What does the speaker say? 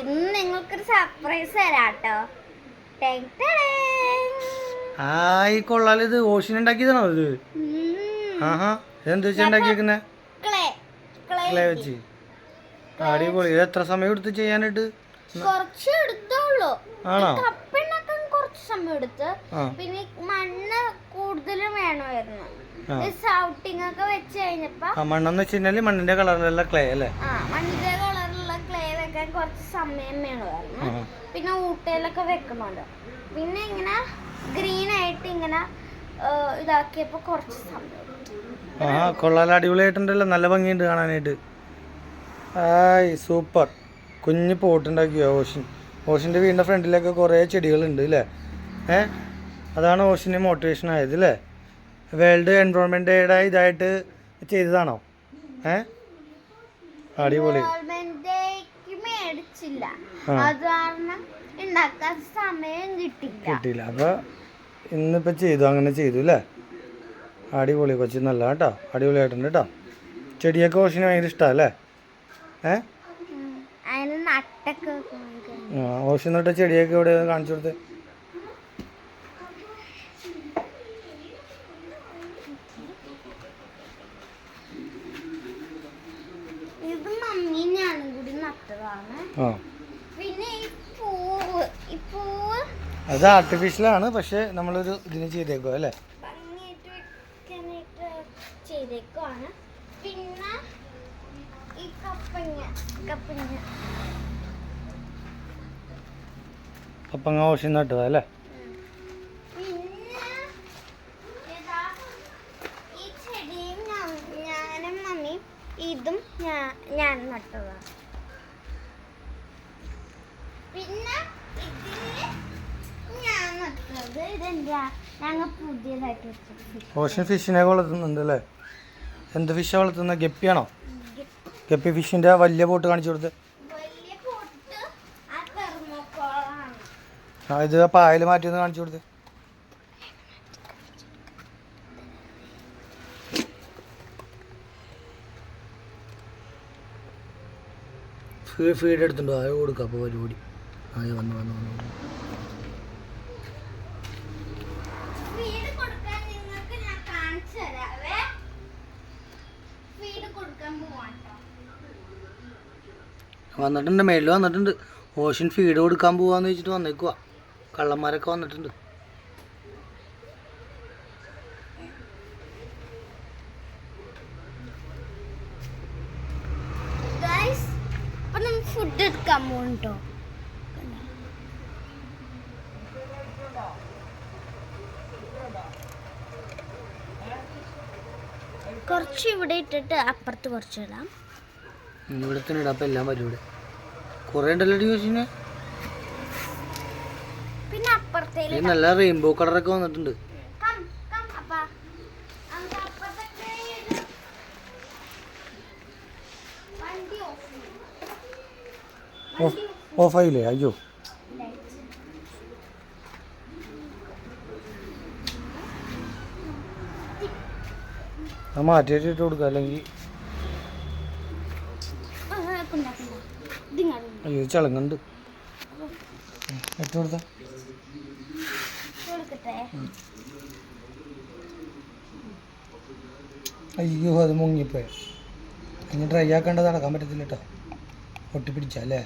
ഇന്ന് നിങ്ങൾക്കൊരു സർപ്രൈസ് തരാട്ടോ. ആയി കൊള്ളാലോ ഇത് ഓഷൻ ഉണ്ടാക്കിയതാണോ ഇത്. ആഹാ ഇതെന്ത് വെച്ചാ ഉണ്ടാക്കിയേക്കുന്നെ? ക്ലേ വെച്ച്. അടിപൊളി. ഇത് എത്ര സമയം എടുത്ത് ചെയ്യാനായിട്ട്? കുറച്ച് എടുത്തോളൂ. ആണോ? കുറച്ച് സമയം എടുത്ത്. പിന്നെ മണ്ണ് കൂടുതലും വേണമായിരുന്നു. സൗട്ടിങ് ഒക്കെ വെച്ച് കഴിഞ്ഞപ്പോ മണ്ണെന്ന് വെച്ച് കഴിഞ്ഞാൽ മണ്ണിന്റെ കളറിലുള്ള ക്ലേ അല്ലേ? മണ്ണിന്റെ ക്ലേ വെക്കാൻ കുറച്ച് സമയം വേണമായിരുന്നു പറഞ്ഞു പിന്നെ ഊട്ടയിലൊക്കെ വെക്കുന്നുണ്ട്. പിന്നെ ഇങ്ങനെ ഗ്രീൻ ആയിട്ട് ഇങ്ങനെ ഇതാക്കിയപ്പോ കുറച്ച് സമയം. ആ കൊള്ളാല അടിപൊളിയായിട്ടുണ്ടല്ലോ. നല്ല ഭംഗിയുണ്ട് കാണാനായിട്ട്. ആയ് സൂപ്പർ. കുഞ്ഞ് പോട്ടുണ്ടാക്കിയോ ഓഷൻ? ഓഷന്റെ വീടിന്റെ ഫ്രണ്ടിലൊക്കെ കുറേ ചെടികളുണ്ട് അല്ലേ? ഏ? അതാണ് ഓഷന് മോട്ടിവേഷൻ ആയത് അല്ലേ? വേൾഡ് എൻവയോൺമെന്റ് ഡേയുടെ ഇതായിട്ട് ചെയ്തതാണോ? ഏ? അടിപൊളി. Dayക്ക് മേടിച്ചില്ല. അത് കാരണം ഉണ്ടാക്കാൻ സമയം കിട്ടില്ല. കിട്ടിയില്ല. അപ്പോൾ ഇന്നിപ്പോ ചെയ്തു. അങ്ങനെ ചെയ്തു അല്ലേ അടിപൊളി കൊച്ചി നല്ല കേട്ടോ. അടിപൊളിയായിട്ടുണ്ട് കേട്ടോ ചെടിയൊക്കെ കൊച്ചിന് ഭയങ്കര ഇഷ്ടമാണ് അല്ലേ ഏ? ഓഷൻ നട്ട ചെടിയൊക്കെ ഇവിടെ കാണിച്ചു കൊടുത്ത് ഇത് മമ്മി ഞാനും കൂടി നട്ടതാണ് ആ പിന്നെ ഈ പൂവ് ഈ പൂവ് അത് ആർട്ടിഫിഷ്യലാണ് പക്ഷേ നമ്മളൊരു ഇതിന് ചെയ്തേക്കോ അല്ലേ? ചെയ്തേക്കുവാണ്. പിന്നെ ഈ കപ്പങ്ങ കപ്പങ്ങ. ഓഷൻ നട്ടതാ അല്ലേ? ഇതും ഞാൻ ഞാൻ നട്ടതാണ് പിന്നെ ഞാൻ നട്ടത് ഇതെന്താ? ഞങ്ങൾ പുതിയതായിട്ട് വെച്ചത് ഓഷൻ ഫിഷിനെ വളർത്തുന്നുണ്ട് അല്ലേ എന്ത് ഫിഷാ വളർത്തുന്നത് ഗപ്പിയാണോ? ഗപ്പി ഫിഷിന്റെ വലിയ ബോട്ട് കാണിച്ചു കൊടുത്ത്. ആ ഇത് ആ പായൽ മാറ്റിയെന്ന് കാണിച്ചു കൊടുത്ത്. ഫീഡ് ഫീഡ് എടുത്തിട്ടുണ്ടോ. അത് കൊടുക്കാം അപ്പോൾ പരിപാടി. അത് വന്നു വന്നു വന്നു വന്നിട്ടുണ്ട് മേളിൽ വന്നിട്ടുണ്ട്. ഓഷൻ ഫീഡ് കൊടുക്കാൻ പോവാന്ന് വെച്ചിട്ട് വന്നേക്കുക കള്ളന്മാരൊക്കെ വന്നിട്ടുണ്ട്. ഫുഡ് എടുക്കാൻ പോകുന്നുണ്ടോ കുറച്ച് ഇവിടെ ഇട്ടിട്ട് അപ്പുറത്ത് കുറച്ച് ഇടാം. ഇവിടെ തന്നെ ഇടാം അപ്പം എല്ലാം വരും ഇവിടെ. കുറേ ഉണ്ടല്ലോ ഡിവിഷന് പിന്നെ അപ്പുറത്തേ നല്ല റെയിൻബോ കളറൊക്കെ വന്നിട്ടുണ്ട്. ഓഫായില്ലേ കം അത് മാറ്റിയിട്ട് ഇട്ട് കൊടുക്കാം അല്ലെങ്കിൽ. അയ്യോ ചളങ്ങുണ്ട് ഇട്ട് കൊടുത്താ അയ്യോ അത് മുങ്ങിപ്പോയ ഇനി ഡ്രൈ ആക്കേണ്ടത് നടക്കാൻ പറ്റത്തില്ല കേട്ടോ ഒട്ടിപ്പിടിച്ചല്ലേ.